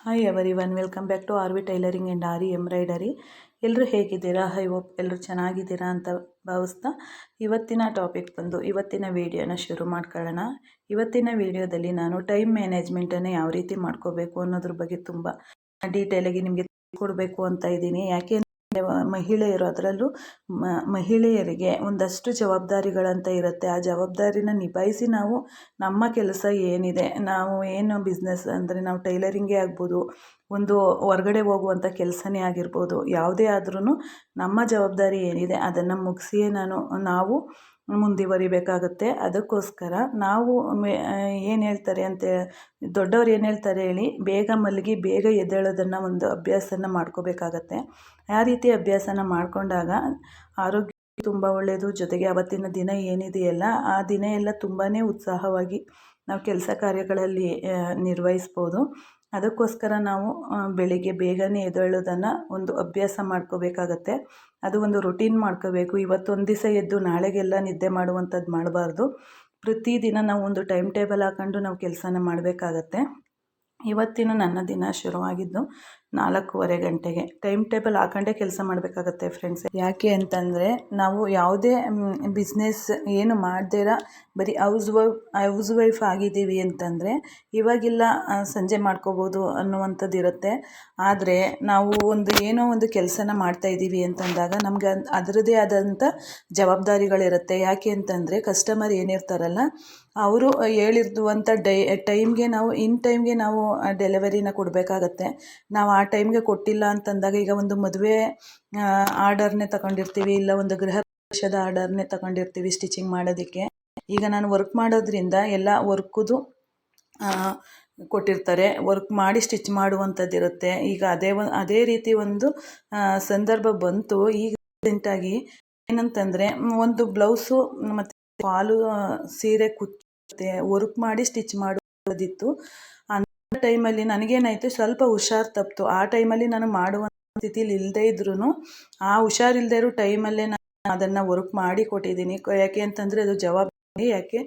Hi everyone welcome back to R V tailoring and aari embroidery ಎಲ್ಲರೂ ಹೇಗಿದ್ದೀರಾ? High hope ಎಲ್ಲರೂ ಚೆನ್ನಾಗಿದ್ದೀರಾ ಅಂತ ಭಾವಿಸ್ತಾ ಇವತ್ತಿನ ಟಾಪಿಕ್ ಬಂದು ಇವತ್ತಿನ ವೀಡಿಯೋನ ಶುರು ಮಾಡ್ಕೊಳ್ಳೋಣ. ಇವತ್ತಿನ ವಿಡಿಯೋದಲ್ಲಿ ನಾನು ಟೈಮ್ ಮ್ಯಾನೇಜ್ಮೆಂಟನ್ನು ಯಾವ ರೀತಿ ಮಾಡ್ಕೋಬೇಕು ಅನ್ನೋದ್ರ ಬಗ್ಗೆ ತುಂಬ ಡೀಟೇಲಾಗಿ ನಿಮಗೆ ಕೊಡಬೇಕು ಅಂತ ಇದ್ದೀನಿ. ಯಾಕೆ ಮಹಿಳೆಯರು ಅದರಲ್ಲೂ ಮಹಿಳೆಯರಿಗೆ ಒಂದಷ್ಟು ಜವಾಬ್ದಾರಿಗಳಂತ ಇರುತ್ತೆ. ಆ ಜವಾಬ್ದಾರಿನ ನಿಭಾಯಿಸಿ ನಾವು ನಮ್ಮ ಕೆಲಸ ಏನಿದೆ, ನಾವು ಏನು ಬಿಸ್ನೆಸ್ ಅಂದರೆ ನಾವು ಟೈಲರಿಂಗೇ ಆಗ್ಬೋದು, ಒಂದು ಹೊರ್ಗಡೆ ಹೋಗುವಂಥ ಕೆಲಸನೇ ಆಗಿರ್ಬೋದು, ಯಾವುದೇ ಆದ್ರೂ ನಮ್ಮ ಜವಾಬ್ದಾರಿ ಏನಿದೆ ಅದನ್ನು ಮುಗಿಸಿಯೇ ನಾನು, ನಾವು ಮುಂದುವರಿಬೇಕಾಗುತ್ತೆ. ಅದಕ್ಕೋಸ್ಕರ ನಾವು ಏನು ಹೇಳ್ತಾರೆ ಅಂತ ದೊಡ್ಡವ್ರು ಏನು ಹೇಳ್ತಾರೆ ಹೇಳಿ, ಬೇಗ ಮಲಗಿ ಬೇಗ ಎದ್ದೇಳೋದನ್ನು ಒಂದು ಅಭ್ಯಾಸನ ಮಾಡ್ಕೋಬೇಕಾಗತ್ತೆ. ಆ ರೀತಿ ಅಭ್ಯಾಸನ ಮಾಡಿಕೊಂಡಾಗ ಆರೋಗ್ಯ ತುಂಬ ಒಳ್ಳೆಯದು ಜೊತೆಗೆ ಅವತ್ತಿನ ದಿನ ಏನಿದೆಯಲ್ಲ, ಆ ದಿನ ಎಲ್ಲ ತುಂಬಾ ಉತ್ಸಾಹವಾಗಿ ನಾವು ಕೆಲಸ ಕಾರ್ಯಗಳಲ್ಲಿ ನಿರ್ವಹಿಸ್ಬೋದು. ಅದಕ್ಕೋಸ್ಕರ ನಾವು ಬೆಳಿಗ್ಗೆ ಬೇಗನೆ ಎದ್ದೇಳೋದನ್ನು ಒಂದು ಅಭ್ಯಾಸ ಮಾಡ್ಕೋಬೇಕಾಗತ್ತೆ. ಅದು ಒಂದು ರೊಟೀನ್ ಮಾಡ್ಕೋಬೇಕು. ಇವತ್ತೊಂದು ದಿವಸ ಎದ್ದು ನಾಳೆಗೆಲ್ಲ ನಿದ್ದೆ ಮಾಡುವಂಥದ್ದು ಮಾಡಬಾರ್ದು. ಪ್ರತಿದಿನ ನಾವು ಒಂದು ಟೈಮ್ ಟೇಬಲ್ ಹಾಕ್ಕೊಂಡು ನಾವು ಕೆಲಸನ ಮಾಡಬೇಕಾಗತ್ತೆ. ಇವತ್ತಿನ ನನ್ನ ದಿನ ಶುರುವಾಗಿದ್ದು ನಾಲ್ಕೂವರೆ ಗಂಟೆಗೆ. ಟೈಮ್ ಟೇಬಲ್ ಹಾಕೊಂಡೇ ಕೆಲಸ ಮಾಡಬೇಕಾಗತ್ತೆ ಫ್ರೆಂಡ್ಸ್ ಯಾಕೆ ಅಂತಂದರೆ, ನಾವು ಯಾವುದೇ ಬಿಸ್ನೆಸ್ ಏನು ಮಾಡದೇ ಇರೋ, ಬರೀ ಹೌಸ್ ವೈಫ್ ಹೌಸ್ ವೈಫ್ ಆಗಿದ್ದೀವಿ ಅಂತಂದರೆ, ಇವಾಗಿಲ್ಲ ಸಂಜೆ ಮಾಡ್ಕೋಬೋದು ಅನ್ನುವಂಥದ್ದು ಇರುತ್ತೆ. ಆದರೆ, ನಾವು ಒಂದು ಏನೋ ಒಂದು ಕೆಲಸನ ಮಾಡ್ತಾಯಿದ್ದೀವಿ ಅಂತಂದಾಗ, ನಮಗೆ ಅದರದೇ ಆದಂಥ ಜವಾಬ್ದಾರಿಗಳಿರುತ್ತೆ. ಯಾಕೆ ಅಂತಂದರೆ ಕಸ್ಟಮರ್ ಏನಿರ್ತಾರಲ್ಲ, ಅವರು ಹೇಳಿರುವಂಥ ಡೈ, ಟೈಮ್ಗೆ ನಾವು ಇನ್ ಟೈಮ್ಗೆ ನಾವು ಡೆಲಿವರಿನ ಕೊಡಬೇಕಾಗತ್ತೆ. ನಾವು ಆ ಟೈಮ್ಗೆ ಕೊಟ್ಟಿಲ್ಲ ಅಂತಂದಾಗ ಈಗ ಒಂದು ಮದುವೆ ಆರ್ಡರ್ನೇ ತಗೊಂಡಿರ್ತೀವಿ, ಇಲ್ಲ ಒಂದು ಗೃಹ ಪ್ರವೇಶದ ಆರ್ಡರ್ನೇ ತಗೊಂಡಿರ್ತೀವಿ ಸ್ಟಿಚಿಂಗ್ ಮಾಡೋದಕ್ಕೆ. ಈಗ ನಾನು ವರ್ಕ್ ಮಾಡೋದ್ರಿಂದ ಎಲ್ಲ ವರ್ಕುದು ಕೊಟ್ಟಿರ್ತಾರೆ. ವರ್ಕ್ ಮಾಡಿ ಸ್ಟಿಚ್ ಮಾಡುವಂಥದ್ದಿರುತ್ತೆ ಈಗ ಅದೇ ಅದೇ ರೀತಿ ಒಂದು ಸಂದರ್ಭ ಬಂತು. ಈಗ ರೀಸೆಂಟಾಗಿ ಏನಂತಂದರೆ, ಒಂದು ಬ್ಲೌಸು ಮತ್ತು ಫಾಲು ಸೀರೆ ಕುತ್ತೆ ವರ್ಕ್ ಮಾಡಿ ಸ್ಟಿಚ್ ಮಾಡೋದಿತ್ತು ಟೈಮಲ್ಲಿ ನನಗೇನಾಯಿತು, ಸ್ವಲ್ಪ ಹುಷಾರು ತಪ್ಪಿತು ಆ ಟೈಮಲ್ಲಿ ನಾನು ಮಾಡುವ ಸ್ಥಿತಿಲಿ ಇಲ್ಲದೇ ಇದ್ರೂ ಆ ಹುಷಾರಿಲ್ಲದೆ ಇರೋ ಟೈಮಲ್ಲೇ ನಾನು ಅದನ್ನು ವರ್ಕ್ ಮಾಡಿ ಕೊಟ್ಟಿದ್ದೀನಿ. ಯಾಕೆ ಅಂತಂದರೆ ಅದು ಜವಾಬ್ದಾರಿ. ಯಾಕೆ?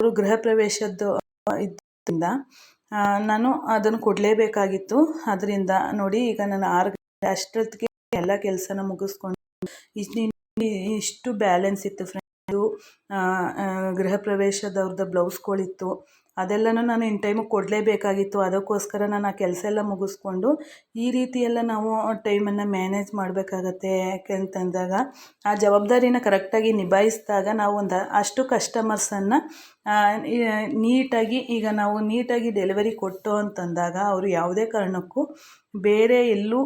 ಅವರು ಗೃಹ ಪ್ರವೇಶದ್ದು ಇದ್ದರಿಂದ ನಾನು ಅದನ್ನು ಕೊಡಲೇಬೇಕಾಗಿತ್ತು. ಅದರಿಂದ ನೋಡಿ, ಈಗ ನಾನು ಆರು ಗಂಟೆ ಅಷ್ಟೊತ್ತಿಗೆ ಎಲ್ಲ ಕೆಲಸನ ಮುಗಿಸ್ಕೊಂಡು ಇಷ್ಟು ಇಷ್ಟು ಬ್ಯಾಲೆನ್ಸ್ ಇತ್ತು ಫ್ರೆಂಡು ಗೃಹ ಪ್ರವೇಶದವ್ರದ್ದು ಬ್ಲೌಸ್ಗಳಿತ್ತು ಅದೆಲ್ಲನೂ ನಾನು ಇನ್ ಟೈಮಿಗೆ ಕೊಡಲೇಬೇಕಾಗಿತ್ತು. ಅದಕ್ಕೋಸ್ಕರ ನಾನು ಆ ಕೆಲಸ ಎಲ್ಲ ಮುಗಿಸ್ಕೊಂಡು ಈ ರೀತಿ ಎಲ್ಲ ನಾವು ಟೈಮನ್ನು ಮ್ಯಾನೇಜ್ ಮಾಡಬೇಕಾಗತ್ತೆ. ಯಾಕೆ ಅಂತಂದಾಗ ಆ ಜವಾಬ್ದಾರಿನ ಕರೆಕ್ಟಾಗಿ ನಿಭಾಯಿಸಿದಾಗ ನಾವು ಒಂದು ಅಷ್ಟು ಕಸ್ಟಮರ್ಸನ್ನು ನೀಟಾಗಿ ಈಗ ನಾವು ನೀಟಾಗಿ ಡೆಲಿವರಿ ಕೊಟ್ಟು ಅಂತಂದಾಗ ಅವರು ಯಾವುದೇ ಕಾರಣಕ್ಕೂ ಬೇರೆ ಎಲ್ಲೂ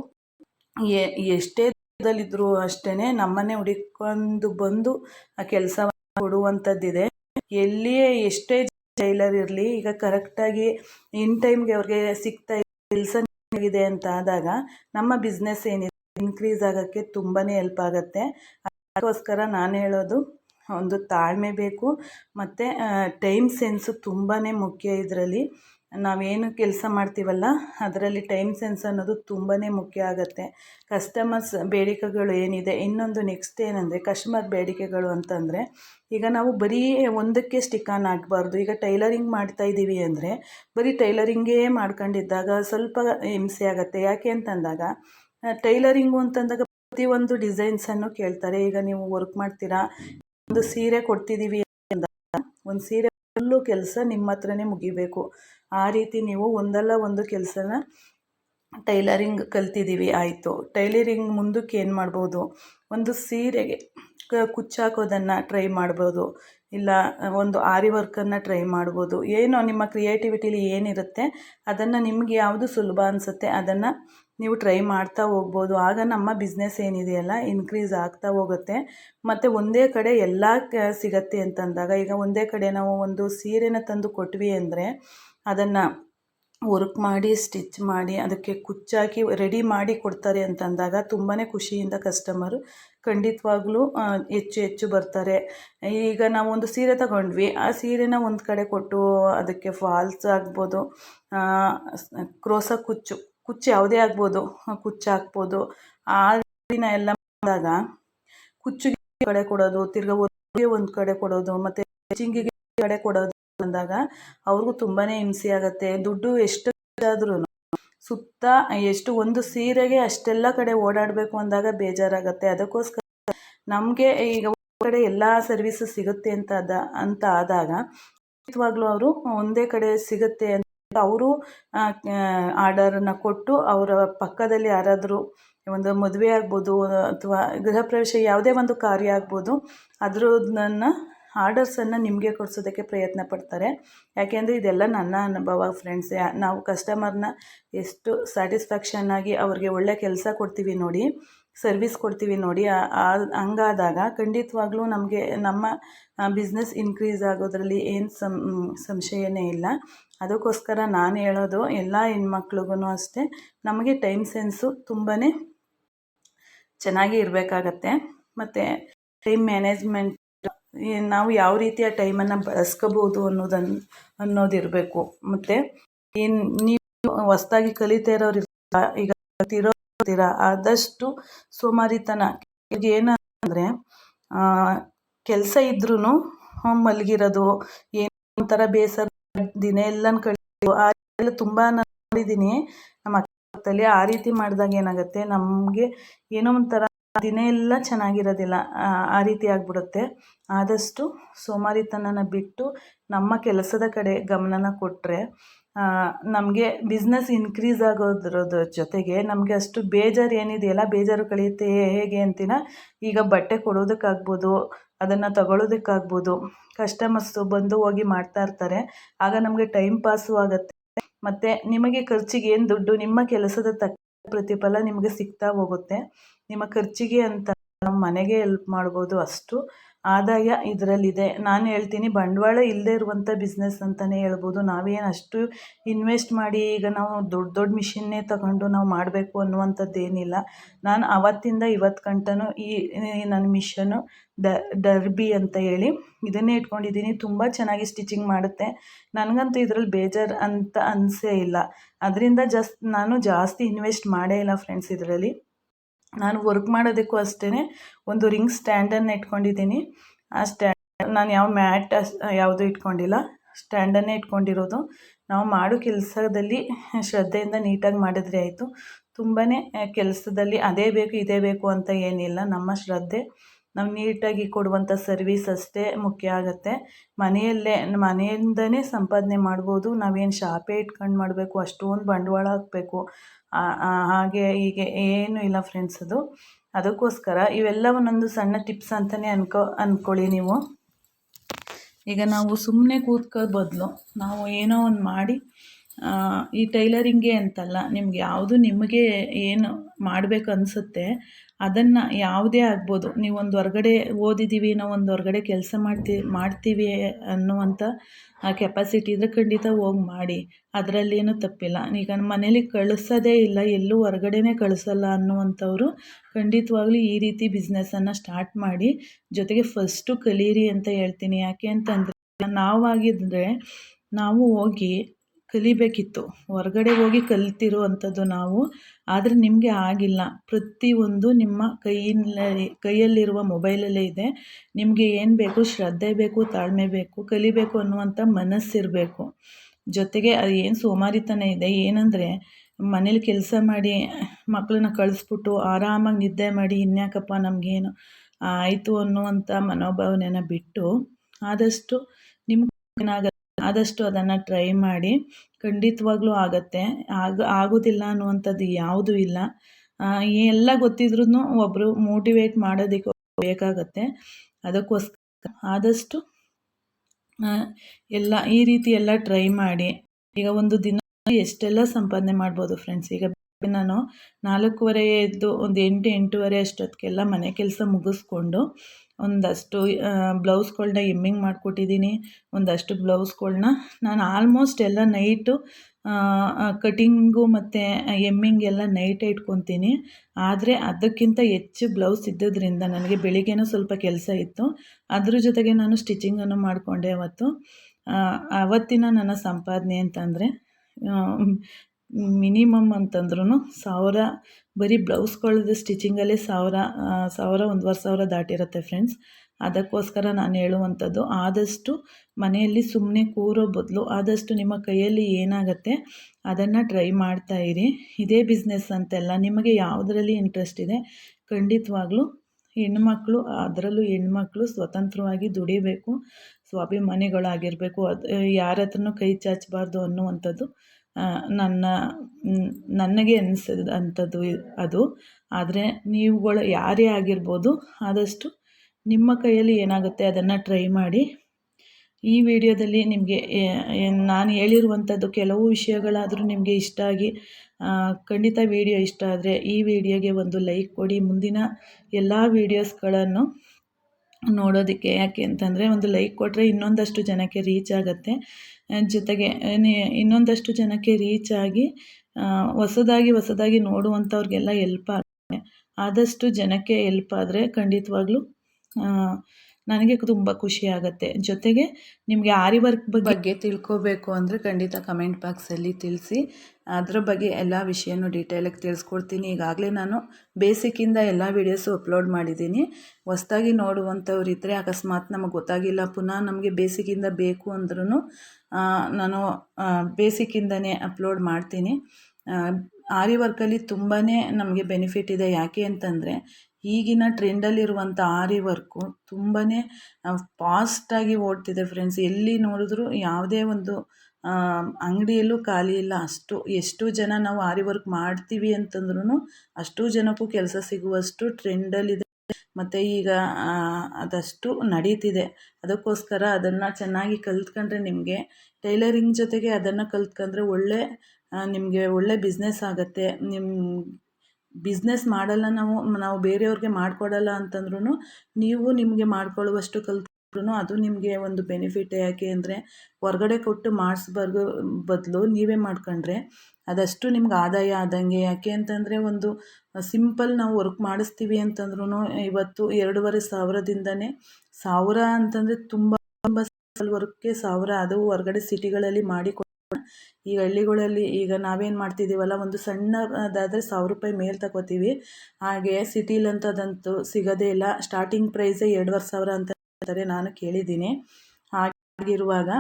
ಎಷ್ಟೇ ದೂರದಲ್ಲಿದ್ದರೂ ಅಷ್ಟೇ ನಮ್ಮನ್ನೇ ಹುಡುಕೊಂಡು ಬಂದು ಆ ಕೆಲಸ ಕೊಡುವಂಥದ್ದಿದೆ. ಎಲ್ಲಿಯೇ ಎಷ್ಟೇ ಟೈಲರ್ ಇರಲಿ, ಈಗ ಕರೆಕ್ಟಾಗಿ ಇನ್ ಟೈಮ್ಗೆ ಅವ್ರಿಗೆ ಸಿಗ್ತಾ ಕೆಲಸ ಇದೆ ಅಂತ ಆದಾಗ ನಮ್ಮ ಬಿಸ್ನೆಸ್ ಏನಿದೆ, ಇನ್ಕ್ರೀಸ್ ಆಗೋಕ್ಕೆ ತುಂಬಾ ಹೆಲ್ಪ್ ಆಗುತ್ತೆ. ಅದಕ್ಕೋಸ್ಕರ ನಾನು ಹೇಳೋದು, ಒಂದು ತಾಳ್ಮೆ ಬೇಕು. ಮತ್ತು ಟೈಮ್ ಸೆನ್ಸು ತುಂಬಾ ಮುಖ್ಯ ಇದರಲ್ಲಿ. ನಾವೇನು ಕೆಲಸ ಮಾಡ್ತೀವಲ್ಲ, ಅದರಲ್ಲಿ ಟೈಮ್ ಸೆನ್ಸ್ ಅನ್ನೋದು ತುಂಬಾ ಮುಖ್ಯ ಆಗುತ್ತೆ. ಕಸ್ಟಮರ್ಸ್ ಬೇಡಿಕೆಗಳು ಏನಿದೆ, ಇನ್ನೊಂದು ನೆಕ್ಸ್ಟ್ ಏನಂದರೆ ಕಸ್ಟಮರ್ ಬೇಡಿಕೆಗಳು ಅಂತಂದರೆ, ಈಗ ನಾವು ಬರೀ ಒಂದಕ್ಕೆ ಸ್ಟಿಕ್ ಆನ್ ಆಗಬಾರ್ದು. ಈಗ ಟೈಲರಿಂಗ್ ಮಾಡ್ತಾ ಇದ್ದೀವಿ ಅಂದರೆ, ಬರೀ ಟೈಲರಿಂಗೇ ಮಾಡ್ಕೊಂಡಿದ್ದಾಗ ಸ್ವಲ್ಪ ಹಿಂಸೆ ಆಗುತ್ತೆ. ಯಾಕೆ ಅಂತಂದಾಗ ಟೈಲರಿಂಗು ಅಂತಂದಾಗ ಪ್ರತಿಯೊಂದು ಡಿಸೈನ್ಸನ್ನು ಕೇಳ್ತಾರೆ. ಈಗ ನೀವು ವರ್ಕ್ ಮಾಡ್ತೀರಾ, ಒಂದು ಸೀರೆ ಕೊಡ್ತಿದ್ದೀವಿ ಅಂದಾಗ, ಒಂದು ಸೀರೆ ಫುಲ್ಲು ಕೆಲಸ ನಿಮ್ಮ ಹತ್ರನೇ ಮುಗಿಬೇಕು. ಆ ರೀತಿ ನೀವು ಒಂದಲ್ಲ ಒಂದು ಕೆಲಸನ ಟೈಲರಿಂಗ್ ಕಲ್ತಿದ್ದೀವಿ, ಆಯಿತು. ಟೈಲರಿಂಗ್ ಮುಂದಕ್ಕೆ ಏನು ಮಾಡ್ಬೋದು? ಒಂದು ಸೀರೆಗೆ ಕುಚ್ಚಾಕೋದನ್ನು ಟ್ರೈ ಮಾಡ್ಬೋದು. ಇಲ್ಲ, ಒಂದು ಆರಿ ವರ್ಕನ್ನು ಟ್ರೈ ಮಾಡ್ಬೋದು. ಏನೋ ನಿಮ್ಮ ಕ್ರಿಯೇಟಿವಿಟಿಲಿ ಏನಿರುತ್ತೆ, ಅದನ್ನು ನಿಮ್ಗೆ ಯಾವುದು ಸುಲಭ ಅನಿಸುತ್ತೆ, ಅದನ್ನು ನೀವು ಟ್ರೈ ಮಾಡ್ತಾ ಹೋಗ್ಬೋದು. ಆಗ ನಮ್ಮ ಬಿಸ್ನೆಸ್ ಏನಿದೆಯಲ್ಲ ಇನ್ಕ್ರೀಸ್ ಆಗ್ತಾ ಹೋಗುತ್ತೆ. ಮತ್ತು ಒಂದೇ ಕಡೆ ಎಲ್ಲ ಸಿಗತ್ತೆ ಅಂತಂದಾಗ, ಈಗ ಒಂದೇ ಕಡೆ ನಾವು ಒಂದು ಸೀರೆನ ತಂದು ಕೊಟ್ವಿ ಅಂದರೆ, ಅದನ್ನು ವರ್ಕ್ ಮಾಡಿ ಸ್ಟಿಚ್ ಮಾಡಿ, ಅದಕ್ಕೆ ಕುಚ್ಚಾಕಿ ರೆಡಿ ಮಾಡಿ ಕೊಡ್ತಾರೆ ಅಂತಂದಾಗ ತುಂಬಾ ಖುಷಿಯಿಂದ ಕಸ್ಟಮರು ಖಂಡಿತವಾಗ್ಲೂ ಹೆಚ್ಚು ಹೆಚ್ಚು ಬರ್ತಾರೆ. ಈಗ ನಾವು ಒಂದು ಸೀರೆ ತಗೊಂಡ್ವಿ. ಆ ಸೀರೆನ ಒಂದು ಕಡೆ ಕೊಟ್ಟು ಅದಕ್ಕೆ ಫಾಲ್ಸ್ ಆಗ್ಬೋದು. ಕ್ರೋಸ ಕುಚ್ಚು. ಕುಚ್ಚು ಯಾವುದೇ ಆಗ್ಬೋದು ಕುಚ್ಚು ಹಾಕ್ಬೋದು. ಆ ದಿನ ಎಲ್ಲ ಮಾಡಿದಾಗ ಕುಚ್ಚಿಗೆ ಕಡೆ ಕೊಡೋದು, ತಿರ್ಗಾ ಒಂದು ಕಡೆ ಕೊಡೋದು, ಮತ್ತು ಚಿಂಗಿಗೆ ಕಡೆ ಕೊಡೋದು ಅಂದಾಗ ಅವ್ರಿಗೂ ತುಂಬಾ ಹಿಂಸೆ ಆಗುತ್ತೆ. ದುಡ್ಡು ಎಷ್ಟು ಆದ್ರೂ ಸುತ್ತ ಎಷ್ಟು ಒಂದು ಸೀರೆಗೆ ಅಷ್ಟೆಲ್ಲ ಕಡೆ ಓಡಾಡಬೇಕು ಅಂದಾಗ ಬೇಜಾರಾಗುತ್ತೆ. ಅದಕ್ಕೋಸ್ಕರ ನಮಗೆ ಈಗ ಕಡೆ ಎಲ್ಲ ಸರ್ವಿಸು ಸಿಗುತ್ತೆ ಅಂತ ಅದ, ಅಂತ ಆದಾಗ ಖಂಡಿತವಾಗ್ಲೂ ಅವರು ಒಂದೇ ಕಡೆ ಸಿಗುತ್ತೆ ಅಂತ ಅವರು ಆರ್ಡರನ್ನು ಕೊಟ್ಟು ಅವರ ಪಕ್ಕದಲ್ಲಿ ಯಾರಾದರೂ ಒಂದು ಮದುವೆ ಆಗ್ಬೋದು ಅಥವಾ ಗೃಹ ಪ್ರವೇಶ ಯಾವುದೇ ಒಂದು ಕಾರ್ಯ ಆಗ್ಬೋದು ಅದ್ರದನ್ನ ಆರ್ಡರ್ಸನ್ನು ನಿಮಗೆ ಕೊಡಿಸೋದಕ್ಕೆ ಪ್ರಯತ್ನ ಪಡ್ತಾರೆ. ಯಾಕೆಂದರೆ ಇದೆಲ್ಲ ನನ್ನ ಅನುಭವ ಫ್ರೆಂಡ್ಸ್ ನಾವು ಕಸ್ಟಮರ್ನ ಎಷ್ಟು ಸ್ಯಾಟಿಸ್ಫ್ಯಾಕ್ಷನ್ ಆಗಿ ಅವ್ರಿಗೆ ಒಳ್ಳೆ ಕೆಲಸ ಕೊಡ್ತೀವಿ ನೋಡಿ ಸರ್ವಿಸ್ ಕೊಡ್ತೀವಿ ನೋಡಿ. ಹಂಗಾದಾಗ ಖಂಡಿತವಾಗ್ಲೂ ನಮಗೆ ನಮ್ಮ ಬಿಸ್ನೆಸ್ ಇನ್ಕ್ರೀಸ್ ಆಗೋದ್ರಲ್ಲಿ ಏನು ಸಂ ಸಂಶಯನೇ ಇಲ್ಲ. ಅದಕ್ಕೋಸ್ಕರ ನಾನು ಹೇಳೋದು ಎಲ್ಲ ಹೆಣ್ಮಕ್ಳಿಗೂ ಅಷ್ಟೇ. ನಮಗೆ ಟೈಮ್ ಸೆನ್ಸು ತುಂಬಾ ಚೆನ್ನಾಗಿ ಇರಬೇಕಾಗತ್ತೆ. ಮತ್ತು ಟೈಮ್ ಮ್ಯಾನೇಜ್ಮೆಂಟ್ ನಾವು ಯಾವ ರೀತಿಯ ಟೈಮನ್ನು ಬಳಸ್ಕೋಬೋದು ಅನ್ನೋದನ್ನು ಅನ್ನೋದಿರಬೇಕು. ಮತ್ತು ಏನು, ನೀವು ಹೊಸ್ದಾಗಿ ಕಲಿತಾ ಇರೋರು ಈಗ ಇರ್ತೀರ ಆದಷ್ಟು ಸೋಮಾರಿತನ. ಏನಂದ್ರೆ ಕೆಲಸ ಇದ್ರೂ ಮಲಗಿರೋದು ಏನೋ ಒಂಥರ ಬೇಸರ, ದಿನ ಎಲ್ಲ ಕಳೆಯೋದು ಆ ಎಲ್ಲ ತುಂಬ ನೋಡಿದ್ದೀನಿ ನಮ್ಮ ಅಕ್ಕಪಕ್ಕದಲ್ಲಿ ಆ ರೀತಿ ಮಾಡಿದಾಗ ಏನಾಗುತ್ತೆ, ನಮಗೆ ಏನೋ ಒಂಥರ ದಿನ ಎಲ್ಲ ಚೆನ್ನಾಗಿರೋದಿಲ್ಲ, ಆ ರೀತಿ ಆಗಿಬಿಡುತ್ತೆ. ಆದಷ್ಟು ಸೋಮಾರಿತನನ ಬಿಟ್ಟು ನಮ್ಮ ಕೆಲಸದ ಕಡೆ ಗಮನನ ಕೊಟ್ಟರೆ ನಮಗೆ ಬಿಸ್ನೆಸ್ ಇನ್ಕ್ರೀಸ್ ಆಗೋದ್ರದ್ದು ಜೊತೆಗೆ ನಮಗೆ ಅಷ್ಟು ಬೇಜಾರು ಏನಿದೆಯಲ್ಲ ಬೇಜಾರು ಕಳೆಯುತ್ತೆ, ಹೇಗೆ ಅಂತೀನ, ಈಗ ಬಟ್ಟೆ ಕೊಡೋದಕ್ಕಾಗ್ಬೋದು, ಅದನ್ನು ತಗೊಳ್ಳೋದಕ್ಕಾಗ್ಬೋದು ಕಸ್ಟಮರ್ಸು ಬಂದು ಹೋಗಿ ಮಾಡ್ತಾ ಇರ್ತಾರೆ, ಆಗ ನಮಗೆ ಟೈಮ್ ಪಾಸು ಆಗುತ್ತೆ. ಮತ್ತು ನಿಮಗೆ ಖರ್ಚಿಗೆ ಏನು ದುಡ್ಡು, ನಿಮ್ಮ ಕೆಲಸದ ತಕ್ಕ ಪ್ರತಿಫಲ ನಿಮಗೆ ಸಿಗ್ತಾ ಹೋಗುತ್ತೆ. ನಿಮ್ಮ ಖರ್ಚಿಗೆ ಅಂತ ನಮ್ಮ ಮನೆಗೆ ಎಲ್ಪ್ ಮಾಡ್ಬೋದು ಅಷ್ಟು. ಆದಾಯ ಇದರಲ್ಲಿದೆ. ನಾನು ಹೇಳ್ತೀನಿ, ಬಂಡವಾಳ ಇಲ್ಲದೆ ಇರುವಂಥ ಬಿಸ್ನೆಸ್ ಅಂತಲೇ ಹೇಳ್ಬೋದು. ನಾವೇನು ಅಷ್ಟು ಇನ್ವೆಸ್ಟ್ ಮಾಡಿ ಈಗ ನಾವು ದೊಡ್ಡ ದೊಡ್ಡ ಮಿಷಿನ್ನೇ ತಗೊಂಡು ನಾವು ಮಾಡಬೇಕು ಅನ್ನುವಂಥದ್ದೇನಿಲ್ಲ. ನಾನು ಆವತ್ತಿಂದ ಇವತ್ತು ಗಂಟನೂ ಈ ನನ್ನ ಮಿಷನು ಡ ಡರ್ಬಿ ಅಂತ ಹೇಳಿ ಇದನ್ನೇ ಇಟ್ಕೊಂಡಿದ್ದೀನಿ. ತುಂಬ ಚೆನ್ನಾಗಿ ಸ್ಟಿಚಿಂಗ್ ಮಾಡುತ್ತೆ. ನನಗಂತೂ ಇದರಲ್ಲಿ ಬೇಜಾರು ಅಂತ ಅನಿಸೇ ಇಲ್ಲ. ಅದರಿಂದ ಜಸ್ಟ್ ನಾನು ಜಾಸ್ತಿ ಇನ್ವೆಸ್ಟ್ ಮಾಡೇ ಇಲ್ಲ ಫ್ರೆಂಡ್ಸ್ ಇದರಲ್ಲಿ. ನಾನು ವರ್ಕ್ ಮಾಡೋದಕ್ಕೂ ಅಷ್ಟೇ ಒಂದು ರಿಂಗ್ ಸ್ಟ್ಯಾಂಡನ್ನು ಇಟ್ಕೊಂಡಿದ್ದೀನಿ. ಆ ಸ್ಟ್ಯಾಂಡ್ ನಾನು ಯಾವ ಮ್ಯಾಟ್ ಯಾವುದು ಇಟ್ಕೊಂಡಿಲ್ಲ. ಸ್ಟ್ಯಾಂಡನ್ನೇ ಇಟ್ಕೊಂಡಿರೋದು. ನಾವು ಮಾಡೋ ಕೆಲಸದಲ್ಲಿ ಶ್ರದ್ಧೆಯಿಂದ ನೀಟಾಗಿ ಮಾಡಿದ್ರೆ ಆಯಿತು. ತುಂಬಾ ಕೆಲಸದಲ್ಲಿ ಅದೇ ಬೇಕು, ಇದೇ ಬೇಕು ಅಂತ ಏನಿಲ್ಲ. ನಮ್ಮ ಶ್ರದ್ಧೆ. ನಾವು ನೀಟಾಗಿ ಕೊಡುವಂಥ ಸರ್ವಿಸ್ ಅಷ್ಟೇ ಮುಖ್ಯ ಆಗುತ್ತೆ. ಮನೆಯಲ್ಲೇ, ಮನೆಯಿಂದನೇ ಸಂಪಾದನೆ ಮಾಡ್ಬೋದು. ನಾವೇನು ಶಾಪೇ ಇಟ್ಕೊಂಡು ಮಾಡಬೇಕು, ಅಷ್ಟೊಂದು ಬಂಡವಾಳ ಹಾಕಬೇಕು. ಹಾಗೆ ಹೀಗೆ ಏನೂ ಇಲ್ಲ ಫ್ರೆಂಡ್ಸ್ ಅದು. ಅದಕ್ಕೋಸ್ಕರ ಇವೆಲ್ಲ ಒಂದೊಂದು ಸಣ್ಣ ಟಿಪ್ಸ್ ಅಂತಲೇ ಅನ್ಕೋ ಅಂದ್ಕೊಳ್ಳಿ ನೀವು. ಈಗ ನಾವು ಸುಮ್ಮನೆ ಕೂತ್ಕೋ ಬದಲು ನಾವು ಏನೋ ಒಂದು ಮಾಡಿ ಈ ಟೈಲರಿಂಗೇ ಅಂತಲ್ಲ, ನಿಮ್ಗೆ ಯಾವುದು ನಿಮಗೆ ಏನು ಮಾಡಬೇಕು ಅನಿಸುತ್ತೆ, ಅದನ್ನು ಯಾವುದೇ ಆಗ್ಬೋದು. ನೀವೊಂದು ಹೊರ್ಗಡೆ ಓದಿದ್ದೀವಿ ನಾವು ಒಂದು ಹೊರ್ಗಡೆ ಕೆಲಸ ಮಾಡ್ತೀವಿ ಮಾಡ್ತೀವಿ ಅನ್ನುವಂಥ ಕೆಪಾಸಿಟಿ ಇದ್ದರೆ ಖಂಡಿತ ಹೋಗಿ ಮಾಡಿ. ಅದರಲ್ಲೇನು ತಪ್ಪಿಲ್ಲ. ಈಗ ಮನೇಲಿ ಕಳಿಸೋದೇ ಇಲ್ಲ, ಎಲ್ಲೂ ಹೊರ್ಗಡೆನೇ ಕಳಿಸಲ್ಲ ಅನ್ನುವಂಥವ್ರು ಖಂಡಿತವಾಗ್ಲೂ ಈ ರೀತಿ ಬಿಸ್ನೆಸ್ಸನ್ನು ಸ್ಟಾರ್ಟ್ ಮಾಡಿ, ಜೊತೆಗೆ ಫಸ್ಟು ಕಲೀರಿ ಅಂತ ಹೇಳ್ತೀನಿ. ಯಾಕೆ ಅಂತಂದರೆ ನಾವಾಗಿದ್ದರೆ ನಾವು ಹೋಗಿ ಕಲಿಬೇಕಿತ್ತು. ಹೊರಗಡೆ ಹೋಗಿ ಕಲಿತಿರೋ ಅಂಥದ್ದು ನಾವು. ಆದರೆ ನಿಮಗೆ ಆಗಿಲ್ಲ. ಪ್ರತಿಯೊಂದು ನಿಮ್ಮ ಕೈಯಲ್ಲಿ, ಕೈಯಲ್ಲಿರುವ ಮೊಬೈಲಲ್ಲೇ ಇದೆ. ನಿಮಗೆ ಏನು ಬೇಕು? ಶ್ರದ್ಧೆ ಬೇಕು, ತಾಳ್ಮೆ ಬೇಕು, ಕಲಿಬೇಕು ಅನ್ನುವಂಥ ಮನಸ್ಸಿರಬೇಕು. ಜೊತೆಗೆ ಅದು ಏನು ಸೋಮಾರಿತನ ಇದೆ? ಏನಂದರೆ ಮನೇಲಿ ಕೆಲಸ ಮಾಡಿ ಮಕ್ಕಳನ್ನ ಕಳಿಸ್ಬಿಟ್ಟು ಆರಾಮಾಗಿ ನಿದ್ದೆ ಮಾಡಿ ಇನ್ಯಾಕಪ್ಪ ನಮಗೇನು ಆಯಿತು ಅನ್ನುವಂಥ ಮನೋಭಾವನೆನ ಬಿಟ್ಟು ಆದಷ್ಟು ನಿಮ್ಗೆ ಏನಾಗುತ್ತೆ ಆದಷ್ಟು ಅದನ್ನು ಟ್ರೈ ಮಾಡಿ ಖಂಡಿತವಾಗ್ಲೂ ಆಗುತ್ತೆ. ಆಗ, ಆಗೋದಿಲ್ಲ ಅನ್ನುವಂಥದ್ದು ಯಾವುದೂ ಇಲ್ಲ. ಎಲ್ಲ ಗೊತ್ತಿದ್ರೂ ಒಬ್ಬರು ಮೋಟಿವೇಟ್ ಮಾಡೋದಕ್ಕೆ ಬೇಕಾಗತ್ತೆ. ಅದಕ್ಕೋಸ್ಕರ ಆದಷ್ಟು ಎಲ್ಲ, ಈ ರೀತಿ ಎಲ್ಲ ಟ್ರೈ ಮಾಡಿ. ಈಗ ಒಂದು ದಿನ ಎಷ್ಟೆಲ್ಲ ಸಂಪಾದನೆ ಮಾಡ್ಬೋದು ಫ್ರೆಂಡ್ಸ್ ಈಗ ನಾನು ನಾಲ್ಕೂವರೆ ಎದ್ದು ಒಂದು ಎಂಟು, ಎಂಟೂವರೆ ಅಷ್ಟೊತ್ತಿಗೆಲ್ಲ ಮನೆ ಕೆಲಸ ಮುಗಿಸ್ಕೊಂಡು ಒಂದಷ್ಟು ಬ್ಲೌಸ್ಗಳನ್ನ ಎಮ್ಮಿಂಗ್ ಮಾಡಿಕೊಟ್ಟಿದ್ದೀನಿ. ಒಂದಷ್ಟು ಬ್ಲೌಸ್ಗಳನ್ನ ನಾನು ಆಲ್ಮೋಸ್ಟ್ ಎಲ್ಲ ನೈಟು ಕಟಿಂಗು ಮತ್ತು ಎಮ್ಮಿಂಗ್ ಎಲ್ಲ ನೈಟೇ ಇಟ್ಕೊತೀನಿ. ಆದರೆ ಅದಕ್ಕಿಂತ ಹೆಚ್ಚು ಬ್ಲೌಸ್ ಇದ್ದದ್ರಿಂದ ನನಗೆ ಬೆಳಿಗ್ಗೆನೂ ಸ್ವಲ್ಪ ಕೆಲಸ ಇತ್ತು. ಅದ್ರ ಜೊತೆಗೆ ನಾನು ಸ್ಟಿಚಿಂಗನ್ನು ಮಾಡಿಕೊಂಡೆ ಅವತ್ತು. ಅವತ್ತಿನ ನನ್ನ ಸಂಪಾದನೆ ಅಂತಂದರೆ ಮಿನಿಮಮ್ ಅಂತಂದ್ರೂ ಸಾವಿರ, ಬರೀ ಬ್ಲೌಸ್ಗಳದ್ದು ಸ್ಟಿಚಿಂಗಲ್ಲೇ ಸಾವಿರ ಸಾವಿರ, ಒಂದುವರೆ ಸಾವಿರ ದಾಟಿರುತ್ತೆ ಫ್ರೆಂಡ್ಸ್ ಅದಕ್ಕೋಸ್ಕರ ನಾನು ಹೇಳುವಂಥದ್ದು, ಆದಷ್ಟು ಮನೆಯಲ್ಲಿ ಸುಮ್ಮನೆ ಕೂರೋ ಬದಲು, ಆದಷ್ಟು ನಿಮ್ಮ ಕೈಯಲ್ಲಿ ಏನಾಗುತ್ತೆ, ಅದನ್ನು ಟ್ರೈ ಮಾಡ್ತಾ ಇರಿ. ಇದೇ ಬಿಸ್ನೆಸ್ ಅಂತೆಲ್ಲ ನಿಮಗೆ ಯಾವುದರಲ್ಲಿ ಇಂಟ್ರೆಸ್ಟ್ ಇದೆ, ಖಂಡಿತವಾಗ್ಲೂ ಹೆಣ್ಮಕ್ಳು, ಅದರಲ್ಲೂ ಹೆಣ್ಮಕ್ಳು ಸ್ವತಂತ್ರವಾಗಿ ದುಡಿಬೇಕು, ಸ್ವಾಭಿಮಾನಿಗಳಾಗಿರಬೇಕು, ಅದು ಯಾರ ಹತ್ರನೂ ಕೈ ಚಾಚಬಾರ್ದು ಅನ್ನುವಂಥದ್ದು ನನ್ನ ನನಗೆ ಅನಿಸಿದಂಥದ್ದು ಅದು. ಆದರೆ ನೀವುಗಳು ಯಾರೇ ಆಗಿರ್ಬೋದು ಆದಷ್ಟು ನಿಮ್ಮ ಕೈಯಲ್ಲಿ ಏನಾಗುತ್ತೆ ಅದನ್ನು ಟ್ರೈ ಮಾಡಿ. ಈ ವಿಡಿಯೋದಲ್ಲಿ ನಿಮಗೆ ನಾನು ಹೇಳಿರುವಂಥದ್ದು ಕೆಲವು ವಿಷಯಗಳಾದರೂ ನಿಮಗೆ ಇಷ್ಟ ಆಗಿ ಖಂಡಿತ ವಿಡಿಯೋ ಇಷ್ಟ ಆದರೆ ಈ ವಿಡಿಯೋಗೆ ಒಂದು ಲೈಕ್ ಕೊಡಿ. ಮುಂದಿನ ಎಲ್ಲ ವೀಡಿಯೋಸ್ಗಳನ್ನು ನೋಡೋದಕ್ಕೆ ಯಾಕೆ ಅಂತಂದರೆ ಒಂದು ಲೈಕ್ ಕೊಟ್ಟರೆ ಇನ್ನೊಂದಷ್ಟು ಜನಕ್ಕೆ ರೀಚ್ ಆಗುತ್ತೆ. ಜೊತೆಗೆ ಇನ್ನೊಂದಷ್ಟು ಜನಕ್ಕೆ ರೀಚ್ ಆಗಿ ಹೊಸದಾಗಿ ಹೊಸದಾಗಿ ನೋಡುವಂಥವ್ರಿಗೆಲ್ಲ ಎಲ್ಪ್ ಆಗುತ್ತೆ. ಆದಷ್ಟು ಜನಕ್ಕೆ ಎಲ್ಪ್ ಆದರೆ ಖಂಡಿತವಾಗ್ಲೂ ನನಗೆ ತುಂಬ ಖುಷಿ ಆಗುತ್ತೆ. ಜೊತೆಗೆ ನಿಮಗೆ ಆರಿ ವರ್ಕ್ ಬಗ್ಗೆ ತಿಳ್ಕೋಬೇಕು ಅಂದರೆ ಖಂಡಿತ ಕಮೆಂಟ್ ಬಾಕ್ಸಲ್ಲಿ ತಿಳಿಸಿ. ಅದರ ಬಗ್ಗೆ ಎಲ್ಲ ವಿಷಯನೂ ಡೀಟೇಲಾಗಿ ತಿಳಿಸ್ಕೊಡ್ತೀನಿ. ಈಗಾಗಲೇ ನಾನು ಬೇಸಿಕ್ಕಿಂದ ಎಲ್ಲ ವೀಡಿಯೋಸು ಅಪ್ಲೋಡ್ ಮಾಡಿದ್ದೀನಿ. ಹೊಸ್ದಾಗಿ ನೋಡುವಂಥವ್ರು ಇದ್ದರೆ ಅಕಸ್ಮಾತ್ ನಮಗೆ ಗೊತ್ತಾಗಿಲ್ಲ. ಪುನಃ ನಮಗೆ ಬೇಸಿಕ್ಕಿಂದ ಬೇಕು ಅಂದ್ರೂ ನಾನು ಬೇಸಿಕ್ಕಿಂದನೇ ಅಪ್ಲೋಡ್ ಮಾಡ್ತೀನಿ. ಆರಿ ವರ್ಕಲ್ಲಿ ತುಂಬಾ ನಮಗೆ ಬೆನಿಫಿಟ್ ಇದೆ. ಯಾಕೆ ಅಂತಂದರೆ ಈಗಿನ ಟ್ರೆಂಡಲ್ಲಿರುವಂಥ ಆರಿ ವರ್ಕು ತುಂಬಾ ಫಾಸ್ಟಾಗಿ ಓಡ್ತಿದೆ ಫ್ರೆಂಡ್ಸ್. ಎಲ್ಲಿ ನೋಡಿದ್ರು ಯಾವುದೇ ಒಂದು ಅಂಗಡಿಯಲ್ಲೂ ಖಾಲಿ ಇಲ್ಲ. ಅಷ್ಟು, ಎಷ್ಟು ಜನ ನಾವು ಆರಿ ವರ್ಕ್ ಮಾಡ್ತೀವಿ ಅಂತಂದ್ರೂ ಅಷ್ಟು ಜನಕ್ಕೂ ಕೆಲಸ ಸಿಗುವಷ್ಟು ಟ್ರೆಂಡಲ್ಲಿದೆ. ಮತ್ತು ಈಗ ಅದಷ್ಟು ನಡೀತಿದೆ. ಅದಕ್ಕೋಸ್ಕರ ಅದನ್ನು ಚೆನ್ನಾಗಿ ಕಲ್ತ್ಕೊಂಡ್ರೆ ನಿಮಗೆ ಟೈಲರಿಂಗ್ ಜೊತೆಗೆ ಅದನ್ನು ಕಲ್ತ್ಕೊಂಡ್ರೆ ಒಳ್ಳೆ ನಿಮಗೆ ಒಳ್ಳೆ ಬಿಸ್ನೆಸ್ ಆಗುತ್ತೆ. ನಿಮ್ಮ ಬಿಸ್ನೆಸ್ ಮಾಡಲ್ಲ ನಾವು ನಾವು ಬೇರೆಯವ್ರಿಗೆ ಮಾಡಿಕೊಡಲ್ಲ ಅಂತಂದ್ರೂ ನೀವು ನಿಮಗೆ ಮಾಡಿಕೊಳ್ಳುವಷ್ಟು ಕಲ್ತ್ರೂ ಅದು ನಿಮಗೆ ಒಂದು ಬೆನಿಫಿಟ್ ಯಾಕೆ ಅಂದರೆ ಹೊರಗಡೆ ಕೊಟ್ಟು ಮಾಡಿಸ್ಬಾರ್ದು ಬದಲು ನೀವೇ ಮಾಡ್ಕೊಂಡ್ರೆ ಅದಷ್ಟು ನಿಮ್ಗೆ ಆದಾಯ ಆದಂಗೆ. ಯಾಕೆ ಅಂತಂದರೆ ಒಂದು ಸಿಂಪಲ್ ನಾವು ವರ್ಕ್ ಮಾಡಿಸ್ತೀವಿ ಅಂತಂದ್ರೂ ಇವತ್ತು ಎರಡೂವರೆ ಸಾವಿರದಿಂದನೇ ಸಾವಿರ ಅಂತಂದರೆ ತುಂಬ ತುಂಬ ವರ್ಕ್ಗೆ ಸಾವಿರ. ಅದು ಹೊರ್ಗಡೆ ಸಿಟಿಗಳಲ್ಲಿ ಮಾಡಿ ಈ ಹಳ್ಳಿಗಳಲ್ಲಿ ಈಗ ನಾವೇನು ಮಾಡ್ತಿದ್ದೀವಲ್ಲ, ಒಂದು ಸಣ್ಣದಾದರೆ ಸಾವಿರ ರೂಪಾಯಿ ಮೇಲೆ ತಗೋತೀವಿ. ಹಾಗೆ ಸಿಟಿಲಂಥದ್ದಂತೂ ಸಿಗೋದೇ ಇಲ್ಲ. ಸ್ಟಾರ್ಟಿಂಗ್ ಪ್ರೈಸೇ ಎರಡುವರೆ ಸಾವಿರ ಅಂತ ನಾನು ಕೇಳಿದ್ದೀನಿ. ಹಾಗಿರುವಾಗ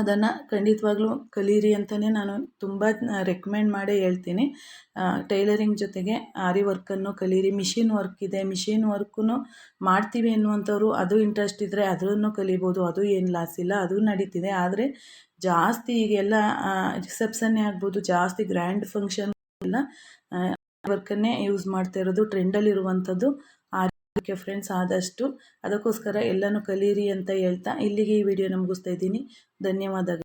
ಅದನ್ನು ಖಂಡಿತವಾಗ್ಲೂ ಕಲೀರಿ ಅಂತಲೇ ನಾನು ತುಂಬ ರೆಕಮೆಂಡ್ ಮಾಡೇ ಹೇಳ್ತೀನಿ. ಟೈಲರಿಂಗ್ ಜೊತೆಗೆ ಆರಿ ವರ್ಕನ್ನು ಕಲೀರಿ. ಮಿಷಿನ್ ವರ್ಕ್ ಇದೆ. ಮಿಷಿನ್ ವರ್ಕೂ ಮಾಡ್ತೀವಿ ಅನ್ನುವಂಥವ್ರು ಅದು ಇಂಟ್ರೆಸ್ಟ್ ಇದ್ದರೆ ಅದನ್ನು ಕಲಿಬೋದು. ಅದು ಏನು ಲಾಸ್ ಇಲ್ಲ, ಅದು ನಡೀತಿದೆ. ಆದರೆ ಜಾಸ್ತಿ ಈಗೆಲ್ಲ ರಿಸೆಪ್ಷನ್ನೇ ಆಗ್ಬೋದು, ಜಾಸ್ತಿ ಗ್ರ್ಯಾಂಡ್ ಫಂಕ್ಷನ್ ಎಲ್ಲ ವರ್ಕನ್ನೇ ಯೂಸ್ ಮಾಡ್ತಾ ಇರೋದು, ಟ್ರೆಂಡಲ್ಲಿರುವಂಥದ್ದು ಆರೋಗ್ಯ ಫ್ರೆಂಡ್ಸ್ ಆದಷ್ಟು ಅದಕ್ಕೋಸ್ಕರ ಎಲ್ಲನೂ ಕಲೀರಿ ಅಂತ ಹೇಳ್ತಾ ಇಲ್ಲಿಗೆ ಈ ವಿಡಿಯೋನ ಮುಗಿಸ್ತಾ ಇದ್ದೀನಿ. ಧನ್ಯವಾದಗಳು.